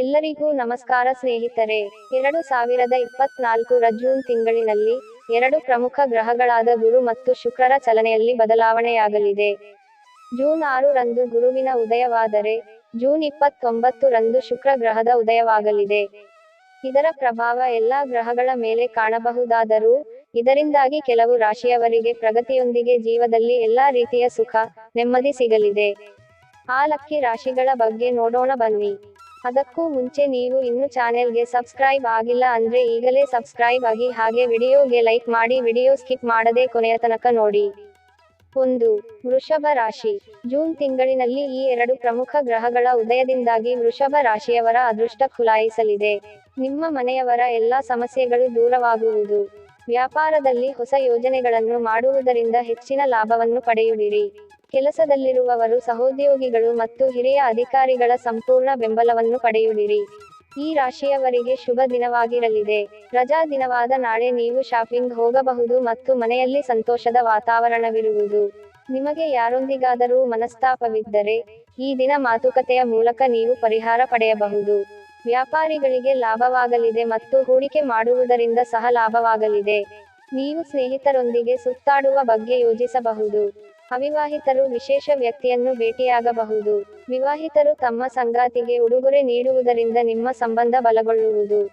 ಎಲ್ಲರಿಗೂ ನಮಸ್ಕಾರ ಸ್ನೇಹಿತರೆ. ಎರಡು ಸಾವಿರದ ಇಪ್ಪತ್ನಾಲ್ಕರ ಜೂನ್ ತಿಂಗಳಿನಲ್ಲಿ ಎರಡು ಪ್ರಮುಖ ಗ್ರಹಗಳಾದ ಗುರು ಮತ್ತು ಶುಕ್ರರ ಚಲನೆಯಲ್ಲಿ ಬದಲಾವಣೆಯಾಗಲಿದೆ. ಜೂನ್ ಆರು ರಂದು ಗುರುವಿನ ಉದಯವಾದರೆ ಜೂನ್ ಇಪ್ಪತ್ತೊಂಬತ್ತು ರಂದು ಶುಕ್ರ ಗ್ರಹದ ಉದಯವಾಗಲಿದೆ. ಇದರ ಪ್ರಭಾವ ಎಲ್ಲಾ ಗ್ರಹಗಳ ಮೇಲೆ ಕಾಣಬಹುದಾದರೂ ಇದರಿಂದಾಗಿ ಕೆಲವು ರಾಶಿಯವರಿಗೆ ಪ್ರಗತಿಯೊಂದಿಗೆ ಜೀವದಲ್ಲಿ ಎಲ್ಲಾ ರೀತಿಯ ಸುಖ ನೆಮ್ಮದಿ ಸಿಗಲಿದೆ. ಆ ಲಕ್ಕಿ ರಾಶಿಗಳ ಬಗ್ಗೆ ನೋಡೋಣ ಬನ್ನಿ. ಅದಕ್ಕೂ ಮುಂಚೆ ನೀವು ಇನ್ನು ಚಾನೆಲ್ಗೆ ಸಬ್ಸ್ಕ್ರೈಬ್ ಆಗಿಲ್ಲ ಅಂದ್ರೆ ಈಗಲೇ ಸಬ್ಸ್ಕ್ರೈಬ್ ಆಗಿ ಹಾಗೆ ವಿಡಿಯೋಗೆ ಲೈಕ್ ಮಾಡಿ ವಿಡಿಯೋ ಸ್ಕಿಪ್ ಮಾಡದೆ ಕೊನೆಯ ತನಕ ನೋಡಿ. ಒಂದು, ವೃಷಭ ರಾಶಿ. ಜೂನ್ ತಿಂಗಳಿನಲ್ಲಿ ಈ ಎರಡು ಪ್ರಮುಖ ಗ್ರಹಗಳ ಉದಯದಿಂದಾಗಿ ವೃಷಭ ರಾಶಿಯವರ ಅದೃಷ್ಟ ಖುಲಾಯಿಸಲಿದೆ. ನಿಮ್ಮ ಮನೆಯವರ ಎಲ್ಲಾ ಸಮಸ್ಯೆಗಳು ದೂರವಾಗುವುದು. ವ್ಯಾಪಾರದಲ್ಲಿ ಹೊಸ ಯೋಜನೆಗಳನ್ನು ಮಾಡುವುದರಿಂದ ಹೆಚ್ಚಿನ ಲಾಭವನ್ನು ಪಡೆಯುವಿರಿ. ಕೆಲಸದಲ್ಲಿರುವವರು ಸಹೋದ್ಯೋಗಿಗಳು ಮತ್ತು ಹಿರಿಯ ಅಧಿಕಾರಿಗಳ ಸಂಪೂರ್ಣ ಬೆಂಬಲವನ್ನು ಪಡೆಯುವಿರಿ. ಈ ರಾಶಿಯವರಿಗೆ ಶುಭ ದಿನವಾಗಿರಲಿದೆ. ರಜಾ ದಿನವಾದ ನಾಳೆ ನೀವು ಶಾಪಿಂಗ್ ಹೋಗಬಹುದು ಮತ್ತು ಮನೆಯಲ್ಲಿ ಸಂತೋಷದ ವಾತಾವರಣವಿರುವುದು. ನಿಮಗೆ ಯಾರೊಂದಿಗಾದರೂ ಮನಸ್ತಾಪವಿದ್ದರೆ, ಈ ದಿನ ಮಾತುಕತೆಯ ಮೂಲಕ ನೀವು ಪರಿಹಾರ ಪಡೆಯಬಹುದು. ವ್ಯಾಪಾರಿಗಳಿಗೆ ಲಾಭವಾಗಲಿದೆ ಮತ್ತು ಹೂಡಿಕೆ ಮಾಡುವುದರಿಂದ ಸಹ ಲಾಭವಾಗಲಿದೆ. ನೀವು ಸ್ನೇಹಿತರೊಂದಿಗೆ ಸುತ್ತಾಡುವ ಬಗ್ಗೆ ಯೋಜಿಸಬಹುದು ಅವಿವಾಹಿತರು ವಿಶೇಷ ವ್ಯಕ್ತಿಯನ್ನು ಭೇಟಿಯಾಗಬಹುದು. ವಿವಾಹಿತರು ತಮ್ಮ ಸಂಗಾತಿಗೆ ಉಡುಗೊರೆ ನೀಡುವುದರಿಂದ ನಿಮ್ಮ ಸಂಬಂಧ ಬಲಗೊಳ್ಳುವುದು.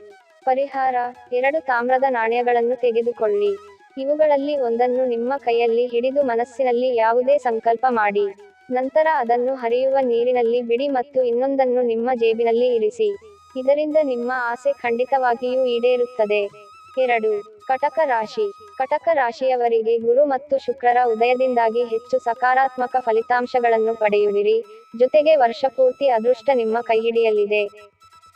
ಪರಿಹಾರ. ಎರಡು ತಾಮ್ರದ ನಾಣ್ಯಗಳನ್ನು ತೆಗೆದುಕೊಳ್ಳಿ. ಇವುಗಳಲ್ಲಿ ಒಂದನ್ನು ನಿಮ್ಮ ಕೈಯಲ್ಲಿ ಹಿಡಿದು ಮನಸ್ಸಿನಲ್ಲಿ ಯಾವುದೇ ಸಂಕಲ್ಪ ಮಾಡಿ. ನಂತರ ಅದನ್ನು ಹರಿಯುವ ನೀರಿನಲ್ಲಿ ಬಿಡಿ ಮತ್ತು ಇನ್ನೊಂದನ್ನು ನಿಮ್ಮ ಜೇಬಿನಲ್ಲಿ ಇರಿಸಿ. ಇದರಿಂದ ನಿಮ್ಮ ಆಸೆ ಖಂಡಿತವಾಗಿಯೂ ಈಡೇರುತ್ತದೆ. ಎರಡು. ಕಟಕ ರಾಶಿ ಕಟಕ ರಾಶಿಯವರಿಗೆ ಗುರು ಮತ್ತು ಶುಕ್ರರ ಉದಯದಿಂದಾಗಿ ಹೆಚ್ಚು ಸಕಾರಾತ್ಮಕ ಫಲಿತಾಂಶಗಳನ್ನು ಪಡೆಯುವಿರಿ. ಜೊತೆಗೆ ವರ್ಷಪೂರ್ತಿ ಅದೃಷ್ಟ ನಿಮ್ಮ ಕೈಹಿಡಿಯಲಿದೆ.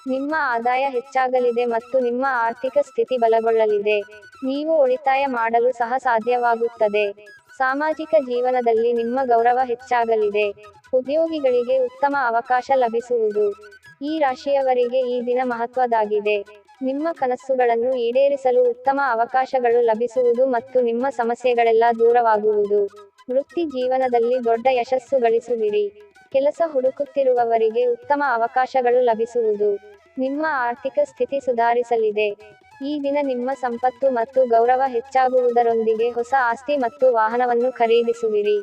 ನಿಮ್ಮ ಆದಾಯ ಹೆಚ್ಚಾಗಲಿದೆ ಮತ್ತು ನಿಮ್ಮ ಆರ್ಥಿಕ ಸ್ಥಿತಿ ಬಲಗೊಳ್ಳಲಿದೆ. ನೀವು ಉಳಿತಾಯ ಮಾಡಲು ಸಹ ಸಾಧ್ಯವಾಗುತ್ತದೆ. ಸಾಮಾಜಿಕ ಜೀವನದಲ್ಲಿ ನಿಮ್ಮ ಗೌರವ ಹೆಚ್ಚಾಗಲಿದೆ. ಉದ್ಯೋಗಿಗಳಿಗೆ ಉತ್ತಮ ಅವಕಾಶ ಲಭಿಸುವುದು. ಈ ರಾಶಿಯವರಿಗೆ ಈ ದಿನ ಮಹತ್ವದಾಗಿದೆ. ನಿಮ್ಮ ಕನಸುಗಳನ್ನು ಈಡೇರಿಸಲು ಉತ್ತಮ ಅವಕಾಶಗಳು ಲಭಿಸುವುದು ಮತ್ತು ನಿಮ್ಮ ಸಮಸ್ಯೆಗಳೆಲ್ಲ ದೂರವಾಗುವುದು. ವೃತ್ತಿ ಜೀವನದಲ್ಲಿ ದೊಡ್ಡ ಯಶಸ್ಸು ಗಳಿಸುವಿರಿ. ಕೆಲಸ ಹುಡುಕುತ್ತಿರುವವರಿಗೆ ಉತ್ತಮ ಅವಕಾಶಗಳು ಲಭಿಸುವುದು. ನಿಮ್ಮ ಆರ್ಥಿಕ ಸ್ಥಿತಿ ಸುಧಾರಿಸಲಿದೆ. ಈ ದಿನ ನಿಮ್ಮ ಸಂಪತ್ತು ಮತ್ತು ಗೌರವ ಹೆಚ್ಚಾಗುವುದರೊಂದಿಗೆ ಹೊಸ ಆಸ್ತಿ ಮತ್ತು ವಾಹನವನ್ನು ಖರೀದಿಸುವಿರಿ.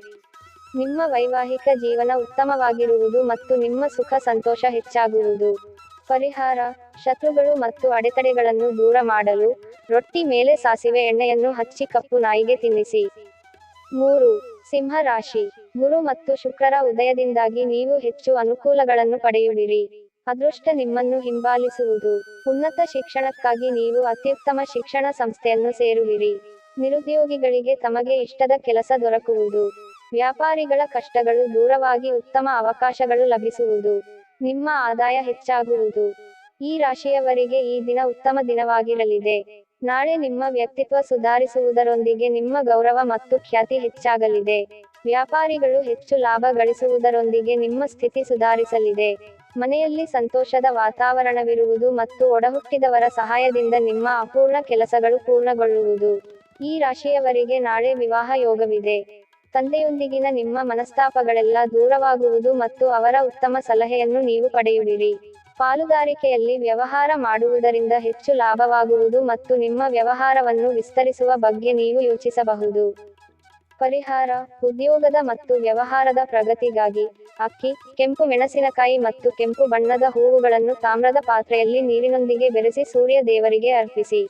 ನಿಮ್ಮ ವೈವಾಹಿಕ ಜೀವನ ಉತ್ತಮವಾಗಿರುವುದು ಮತ್ತು ನಿಮ್ಮ ಸುಖ ಸಂತೋಷ ಹೆಚ್ಚಾಗುವುದು. ಪರಿಹಾರ, ಶತ್ರುಗಳು ಮತ್ತು ಅಡೆತಡೆಗಳನ್ನು ದೂರ ಮಾಡಲು ರೊಟ್ಟಿ ಮೇಲೆ ಸಾಸಿವೆ ಎಣ್ಣೆಯನ್ನು ಹಚ್ಚಿ ಕಪ್ಪು ನಾಯಿಗೆ ತಿನ್ನಿಸಿ. ಮೂರು, ಸಿಂಹ ರಾಶಿ. ಗುರು ಮತ್ತು ಶುಕ್ರರ ಉದಯದಿಂದಾಗಿ ನೀವು ಹೆಚ್ಚು ಅನುಕೂಲಗಳನ್ನು ಪಡೆಯುವಿರಿ. ಅದೃಷ್ಟ ನಿಮ್ಮನ್ನು ಹಿಂಬಾಲಿಸುವುದು. ಉನ್ನತ ಶಿಕ್ಷಣಕ್ಕಾಗಿ ನೀವು ಅತ್ಯುತ್ತಮ ಶಿಕ್ಷಣ ಸಂಸ್ಥೆಯನ್ನು ಸೇರುವಿರಿ. ನಿರುದ್ಯೋಗಿಗಳಿಗೆ ತಮಗೆ ಇಷ್ಟದ ಕೆಲಸ ದೊರಕುವುದು. ವ್ಯಾಪಾರಿಗಳ ಕಷ್ಟಗಳು ದೂರವಾಗಿ ಉತ್ತಮ ಅವಕಾಶಗಳು ಲಭಿಸುವುದು. ನಿಮ್ಮ ಆದಾಯ ಹೆಚ್ಚಾಗುವುದು. ಈ ರಾಶಿಯವರಿಗೆ ಈ ದಿನ ಉತ್ತಮ ದಿನವಾಗಿರಲಿದೆ. ನಾಳೆ ನಿಮ್ಮ ವ್ಯಕ್ತಿತ್ವ ಸುಧಾರಿಸುವುದರೊಂದಿಗೆ ನಿಮ್ಮ ಗೌರವ ಮತ್ತು ಖ್ಯಾತಿ ಹೆಚ್ಚಾಗಲಿದೆ. ವ್ಯಾಪಾರಿಗಳು ಹೆಚ್ಚು ಲಾಭ ಗಳಿಸುವುದರೊಂದಿಗೆ ನಿಮ್ಮ ಸ್ಥಿತಿ ಸುಧಾರಿಸಲಿದೆ. ಮನೆಯಲ್ಲಿ ಸಂತೋಷದ ವಾತಾವರಣವಿರುವುದು ಮತ್ತು ಒಡಹುಟ್ಟಿದವರ ಸಹಾಯದಿಂದ ನಿಮ್ಮ ಅಪೂರ್ಣ ಕೆಲಸಗಳು ಪೂರ್ಣಗೊಳ್ಳುವುದು. ಈ ರಾಶಿಯವರಿಗೆ ನಾಳೆ ವಿವಾಹ ಯೋಗವಿದೆ. ತಂದೆಯೊಂದಿಗಿನ ನಿಮ್ಮ ಮನಸ್ತಾಪಗಳೆಲ್ಲ ದೂರವಾಗುವುದು ಮತ್ತು ಅವರ ಉತ್ತಮ ಸಲಹೆಯನ್ನು ನೀವು ಪಡೆಯುವಿರಿ. ಪಾಲುದಾರಿಕೆಯಲ್ಲಿ ವ್ಯವಹಾರ ಮಾಡುವುದರಿಂದ ಹೆಚ್ಚು ಲಾಭವಾಗುವುದು ಮತ್ತು ನಿಮ್ಮ ವ್ಯವಹಾರವನ್ನು ವಿಸ್ತರಿಸುವ ಬಗ್ಗೆ ನೀವು ಯೋಚಿಸಬಹುದು. ಪರಿಹಾರ, ಉದ್ಯೋಗದ ಮತ್ತು ವ್ಯವಹಾರದ ಪ್ರಗತಿಗಾಗಿ ಅಕ್ಕಿ, ಕೆಂಪು ಮೆಣಸಿನಕಾಯಿ ಮತ್ತು ಕೆಂಪು ಬಣ್ಣದ ಹೂವುಗಳನ್ನು ತಾಮ್ರದ ಪಾತ್ರೆಯಲ್ಲಿ ನೀರಿನೊಂದಿಗೆ ಬೆರೆಸಿ ಸೂರ್ಯ ದೇವರಿಗೆ ಅರ್ಪಿಸಿ.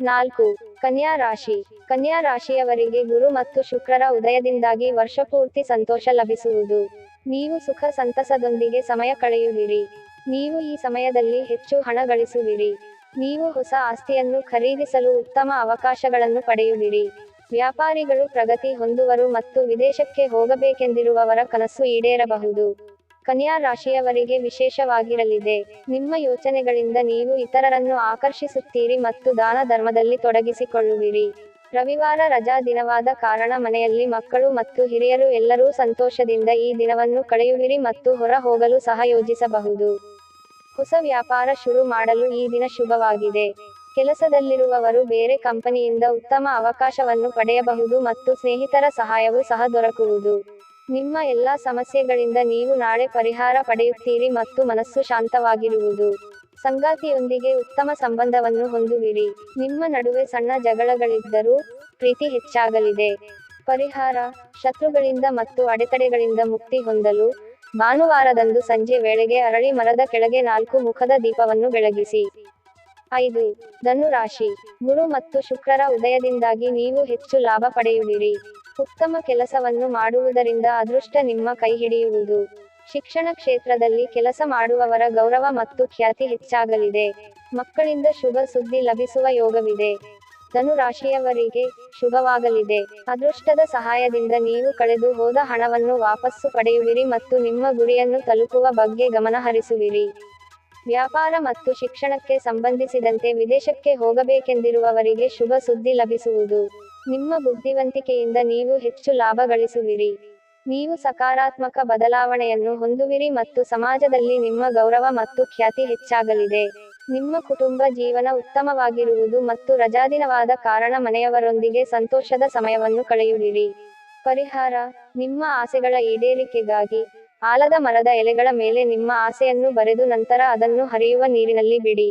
ನಾಲ್ಕು, ಕನ್ಯಾ ರಾಶಿ. ಕನ್ಯಾ ರಾಶಿಯವರಿಗೆ ಗುರು ಮತ್ತು ಶುಕ್ರರ ಉದಯದಿಂದಾಗಿ ವರ್ಷಪೂರ್ತಿ ಸಂತೋಷ ಲಭಿಸುವುದು. ನೀವು ಸುಖ ಸಂತಸದೊಂದಿಗೆ ಸಮಯ ಕಳೆಯುವಿರಿ. ನೀವು ಈ ಸಮಯದಲ್ಲಿ ಹೆಚ್ಚು ಹಣ ಗಳಿಸುವಿರಿ. ನೀವು ಹೊಸ ಆಸ್ತಿಯನ್ನು ಖರೀದಿಸಲು ಉತ್ತಮ ಅವಕಾಶಗಳನ್ನು ಪಡೆಯುವಿರಿ. ವ್ಯಾಪಾರಿಗಳು ಪ್ರಗತಿ ಹೊಂದುವರು ಮತ್ತು ವಿದೇಶಕ್ಕೆ ಹೋಗಬೇಕೆಂದಿರುವವರ ಕನಸು ಈಡೇರಬಹುದು. ಕನ್ಯಾ ರಾಶಿಯವರಿಗೆ ವಿಶೇಷವಾಗಿರಲಿದೆ. ನಿಮ್ಮ ಯೋಚನೆಗಳಿಂದ ನೀವು ಇತರರನ್ನು ಆಕರ್ಷಿಸುತ್ತೀರಿ ಮತ್ತು ದಾನ ಧರ್ಮದಲ್ಲಿ ತೊಡಗಿಸಿಕೊಳ್ಳುವಿರಿ. ರವಿವಾರ ರಜಾ ದಿನವಾದ ಕಾರಣ ಮನೆಯಲ್ಲಿ ಮಕ್ಕಳು ಮತ್ತು ಹಿರಿಯರು ಎಲ್ಲರೂ ಸಂತೋಷದಿಂದ ಈ ದಿನವನ್ನು ಕಳೆಯುವಿರಿ ಮತ್ತು ಹೊರ ಹೋಗಲು ಸಹ ಯೋಜಿಸಬಹುದು. ಹೊಸ ವ್ಯಾಪಾರ ಶುರು ಮಾಡಲು ಈ ದಿನ ಶುಭವಾಗಿದೆ. ಕೆಲಸದಲ್ಲಿರುವವರು ಬೇರೆ ಕಂಪನಿಯಿಂದ ಉತ್ತಮ ಅವಕಾಶವನ್ನು ಪಡೆಯಬಹುದು ಮತ್ತು ಸ್ನೇಹಿತರ ಸಹಾಯವೂ ಸಹ ದೊರಕುವುದು. ನಿಮ್ಮ ಎಲ್ಲಾ ಸಮಸ್ಯೆಗಳಿಂದ ನೀವು ನಾಳೆ ಪರಿಹಾರ ಪಡೆಯುತ್ತೀರಿ ಮತ್ತು ಮನಸ್ಸು ಶಾಂತವಾಗಿರುವುದು. ಸಂಗಾತಿಯೊಂದಿಗೆ ಉತ್ತಮ ಸಂಬಂಧವನ್ನು ಹೊಂದುವಿರಿ. ನಿಮ್ಮ ನಡುವೆ ಸಣ್ಣ ಜಗಳಗಳಿದ್ದರೂ ಪ್ರೀತಿ ಹೆಚ್ಚಾಗಲಿದೆ. ಪರಿಹಾರ, ಶತ್ರುಗಳಿಂದ ಮತ್ತು ಅಡೆತಡೆಗಳಿಂದ ಮುಕ್ತಿ ಹೊಂದಲು ಭಾನುವಾರದಂದು ಸಂಜೆ ವೇಳೆಗೆ ಅರಳಿ ಮರದ ಕೆಳಗೆ ನಾಲ್ಕು ಮುಖದ ದೀಪವನ್ನು ಬೆಳಗಿಸಿ. ಐದು, ಧನುರಾಶಿ. ಗುರು ಮತ್ತು ಶುಕ್ರರ ಉದಯದಿಂದಾಗಿ ನೀವು ಹೆಚ್ಚು ಲಾಭ ಪಡೆಯುವಿರಿ. ಉತ್ತಮ ಕೆಲಸವನ್ನು ಮಾಡುವುದರಿಂದ ಅದೃಷ್ಟ ನಿಮ್ಮ ಕೈ ಹಿಡಿಯುವುದು. ಶಿಕ್ಷಣ ಕ್ಷೇತ್ರದಲ್ಲಿ ಕೆಲಸ ಮಾಡುವವರ ಗೌರವ ಮತ್ತು ಖ್ಯಾತಿ ಹೆಚ್ಚಾಗಲಿದೆ. ಮಕ್ಕಳಿಂದ ಶುಭ ಸುದ್ದಿ ಲಭಿಸುವ ಯೋಗವಿದೆ. ಧನು ರಾಶಿಯವರಿಗೆ ಶುಭವಾಗಲಿದೆ. ಅದೃಷ್ಟದ ಸಹಾಯದಿಂದ ನೀವು ಕಳೆದು ಹೋದ ಹಣವನ್ನು ವಾಪಸ್ಸು ಪಡೆಯುವಿರಿ ಮತ್ತು ನಿಮ್ಮ ಗುರಿಯನ್ನು ತಲುಪುವ ಬಗ್ಗೆ ಗಮನಹರಿಸುವಿರಿ ವ್ಯಾಪಾರ ಮತ್ತು ಶಿಕ್ಷಣಕ್ಕೆ ಸಂಬಂಧಿಸಿದಂತೆ ವಿದೇಶಕ್ಕೆ ಹೋಗಬೇಕೆಂದಿರುವವರಿಗೆ ಶುಭ ಸುದ್ದಿ ಲಭಿಸುವುದು. ನಿಮ್ಮ ಬುದ್ಧಿವಂತಿಕೆಯಿಂದ ನೀವು ಹೆಚ್ಚು ಲಾಭ ಗಳಿಸುವಿರಿ. ನೀವು ಸಕಾರಾತ್ಮಕ ಬದಲಾವಣೆಯನ್ನು ಹೊಂದುವಿರಿ ಮತ್ತು ಸಮಾಜದಲ್ಲಿ ನಿಮ್ಮ ಗೌರವ ಮತ್ತು ಖ್ಯಾತಿ ಹೆಚ್ಚಾಗಲಿದೆ. ನಿಮ್ಮ ಕುಟುಂಬ ಜೀವನ ಉತ್ತಮವಾಗಿರುವುದು ಮತ್ತು ರಜಾದಿನವಾದ ಕಾರಣ ಮನೆಯವರೊಂದಿಗೆ ಸಂತೋಷದ ಸಮಯವನ್ನು ಕಳೆಯುವಿರಿ. ಪರಿಹಾರ, ನಿಮ್ಮ ಆಸೆಗಳ ಈಡೇರಿಕೆಗಾಗಿ ಆಲದ ಮರದ ಎಲೆಗಳ ಮೇಲೆ ನಿಮ್ಮ ಆಸೆಯನ್ನು ಬರೆದು ನಂತರ ಅದನ್ನು ಹರಿಯುವ ನೀರಿನಲ್ಲಿ ಬಿಡಿ.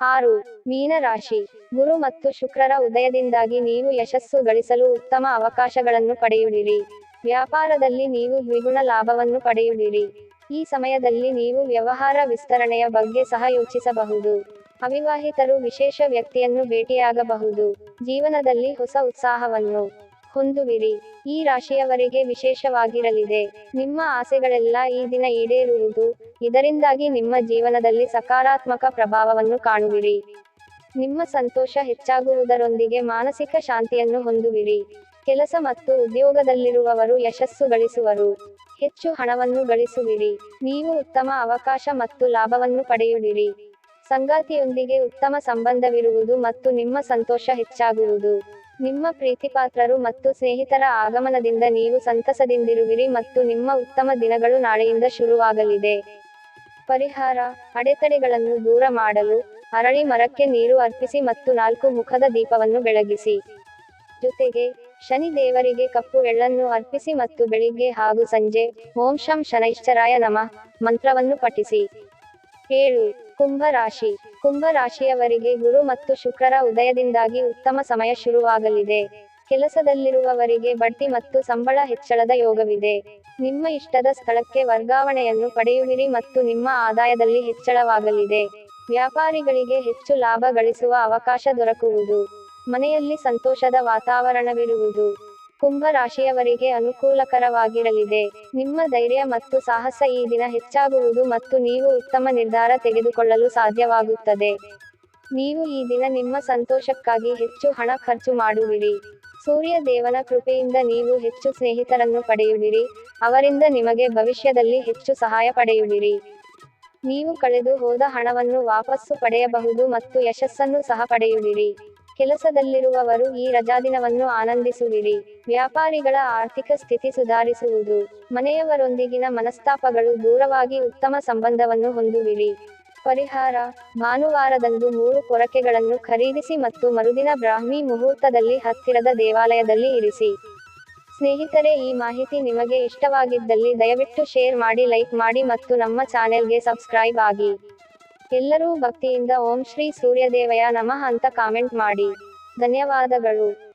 ಆರು ಮೀನ ರಾಶಿ ಗುರು ಮತ್ತು ಶುಕ್ರರ ಉದಯದಿಂದಾಗಿ ನೀವು ಯಶಸ್ಸು ಗಳಿಸಲು ಉತ್ತಮ ಅವಕಾಶಗಳನ್ನು ಪಡೆಯುವಿರಿ. ವ್ಯಾಪಾರದಲ್ಲಿ ನೀವು ದ್ವಿಗುಣ ಲಾಭವನ್ನು ಪಡೆಯುವಿರಿ. ಈ ಸಮಯದಲ್ಲಿ ನೀವು ವ್ಯವಹಾರ ವಿಸ್ತರಣೆಯ ಬಗ್ಗೆ ಸಹ ಯೋಚಿಸಬಹುದು. ಅವಿವಾಹಿತರು ವಿಶೇಷ ವ್ಯಕ್ತಿಯನ್ನು ಭೇಟಿಯಾಗಬಹುದು. ಜೀವನದಲ್ಲಿ ಹೊಸ ಉತ್ಸಾಹವನ್ನು. ಹೊಂದುವಿರಿ. ಈ ರಾಶಿಯವರಿಗೆ ವಿಶೇಷವಾಗಿರಲಿದೆ. ನಿಮ್ಮ ಆಸೆಗಳೆಲ್ಲ ಈ ದಿನ ಈಡೇರುವುದು. ಇದರಿಂದಾಗಿ ನಿಮ್ಮ ಜೀವನದಲ್ಲಿ ಸಕಾರಾತ್ಮಕ ಪ್ರಭಾವವನ್ನು ಕಾಣುವಿರಿ. ನಿಮ್ಮ ಸಂತೋಷ ಹೆಚ್ಚಾಗುವುದರೊಂದಿಗೆ ಮಾನಸಿಕ ಶಾಂತಿಯನ್ನು ಹೊಂದುವಿರಿ. ಕೆಲಸ ಮತ್ತು ಉದ್ಯೋಗದಲ್ಲಿರುವವರು ಯಶಸ್ಸು ಗಳಿಸುವರು. ಹೆಚ್ಚು ಹಣವನ್ನು ಗಳಿಸುವಿರಿ. ನೀವು ಉತ್ತಮ ಅವಕಾಶ ಮತ್ತು ಲಾಭವನ್ನು ಪಡೆಯುವಿರಿ. ಸಂಗಾತಿಯೊಂದಿಗೆ ಉತ್ತಮ ಸಂಬಂಧವಿರುವುದು ಮತ್ತು ನಿಮ್ಮ ಸಂತೋಷ ಹೆಚ್ಚಾಗುವುದು. ನಿಮ್ಮ ಪ್ರೀತಿಪಾತ್ರರು ಮತ್ತು ಸ್ನೇಹಿತರ ಆಗಮನದಿಂದ ನೀವು ಸಂತಸದಿಂದಿರುವಿರಿ ಮತ್ತು ನಿಮ್ಮ ಉತ್ತಮ ದಿನಗಳು ನಾಳೆಯಿಂದ ಶುರುವಾಗಲಿದೆ. ಪರಿಹಾರ, ಅಡೆತಡೆಗಳನ್ನು ದೂರ ಮಾಡಲು, ಅರಳಿ ಮರಕ್ಕೆ ನೀರು ಅರ್ಪಿಸಿ ಮತ್ತು ನಾಲ್ಕು ಮುಖದ ದೀಪವನ್ನು ಬೆಳಗಿಸಿ. ಜೊತೆಗೆ, ಶನಿ ದೇವರಿಗೆ ಕಪ್ಪು ಎಳ್ಳನ್ನು ಅರ್ಪಿಸಿ ಮತ್ತು ಬೆಳಿಗ್ಗೆ ಹಾಗೂ ಸಂಜೆ, ಓಂ ಶಂ ಶನೈಶ್ಚರಾಯ ನಮಃ, ಮಂತ್ರವನ್ನು ಪಠಿಸಿ. ಏಳು. ಕುಂಭ ರಾಶಿ ಕುಂಭ ರಾಶಿಯವರಿಗೆ ಗುರು ಮತ್ತು ಶುಕ್ರರ ಉದಯದಿಂದಾಗಿ ಉತ್ತಮ ಸಮಯ ಶುರುವಾಗಲಿದೆ. ಕೆಲಸದಲ್ಲಿರುವವರಿಗೆ ಬಡ್ತಿ ಮತ್ತು ಸಂಬಳ ಹೆಚ್ಚಳದ ಯೋಗವಿದೆ. ನಿಮ್ಮ ಇಷ್ಟದ ಸ್ಥಳಕ್ಕೆ ವರ್ಗಾವಣೆಯನ್ನು ಪಡೆಯುವಿರಿ ಮತ್ತು ನಿಮ್ಮ ಆದಾಯದಲ್ಲಿ ಹೆಚ್ಚಳವಾಗಲಿದೆ. ವ್ಯಾಪಾರಿಗಳಿಗೆ ಹೆಚ್ಚು ಲಾಭ ಗಳಿಸುವ ಅವಕಾಶ ದೊರಕುವುದು. ಮನೆಯಲ್ಲಿ ಸಂತೋಷದ ವಾತಾವರಣವಿರುವುದು. ಕುಂಭ ರಾಶಿಯವರಿಗೆ ಅನುಕೂಲಕರವಾಗಿರಲಿದೆ. ನಿಮ್ಮ ಧೈರ್ಯ ಮತ್ತು ಸಾಹಸ ಈ ದಿನ ಹೆಚ್ಚಾಗುವುದು ಮತ್ತು ನೀವು ಉತ್ತಮ ನಿರ್ಧಾರ ತೆಗೆದುಕೊಳ್ಳಲು ಸಾಧ್ಯವಾಗುತ್ತದೆ. ನೀವು ಈ ದಿನ ನಿಮ್ಮ ಸಂತೋಷಕ್ಕಾಗಿ ಹೆಚ್ಚು ಹಣ ಖರ್ಚು ಮಾಡುವಿರಿ. ಸೂರ್ಯ ದೇವನ ಕೃಪೆಯಿಂದ ನೀವು ಹೆಚ್ಚು ಸ್ನೇಹಿತರನ್ನು ಪಡೆಯುವಿರಿ. ಅವರಿಂದ ನಿಮಗೆ ಭವಿಷ್ಯದಲ್ಲಿ ಹೆಚ್ಚು ಸಹಾಯ ಪಡೆಯುವಿರಿ. ನೀವು ಕಳೆದು ಹೋದ ಹಣವನ್ನು ವಾಪಸ್ಸು ಪಡೆಯಬಹುದು ಮತ್ತು ಯಶಸ್ಸನ್ನು ಸಹ ಪಡೆಯುವಿರಿ. ಕೆಲಸದಲ್ಲಿರುವವರು ಈ ರಜಾದಿನವನ್ನು ಆನಂದಿಸುವಿರಿ. ವ್ಯಾಪಾರಿಗಳ ಆರ್ಥಿಕ ಸ್ಥಿತಿ ಸುಧಾರಿಸುವುದು. ಮನೆಯವರೊಂದಿಗಿನ ಮನಸ್ತಾಪಗಳು ದೂರವಾಗಿ ಉತ್ತಮ ಸಂಬಂಧವನ್ನು ಹೊಂದುವಿರಿ. ಪರಿಹಾರ. ಭಾನುವಾರದಂದು ಮೂರು ಕೊರಕೆಗಳನ್ನು ಖರೀದಿಸಿ ಮತ್ತು ಮರುದಿನ ಬ್ರಾಹ್ಮಿ ಮುಹೂರ್ತದಲ್ಲಿ ಹತ್ತಿರದ ದೇವಾಲಯದಲ್ಲಿ ಇರಿಸಿ. ಸ್ನೇಹಿತರೆ, ಈ ಮಾಹಿತಿ ನಿಮಗೆ ಇಷ್ಟವಾಗಿದ್ದಲ್ಲಿ ದಯವಿಟ್ಟು ಶೇರ್ ಮಾಡಿ, ಲೈಕ್ ಮಾಡಿ ಮತ್ತು ನಮ್ಮ ಚಾನೆಲ್ಗೆ ಸಬ್ಸ್ಕ್ರೈಬ್ ಆಗಿ. ಎಲ್ಲರೂ ಭಕ್ತಿಯಿಂದ ಓಂ ಶ್ರೀ ಸೂರ್ಯದೇವಯ ನಮಃ ಅಂತ ಕಾಮೆಂಟ್ ಮಾಡಿ. ಧನ್ಯವಾದಗಳು.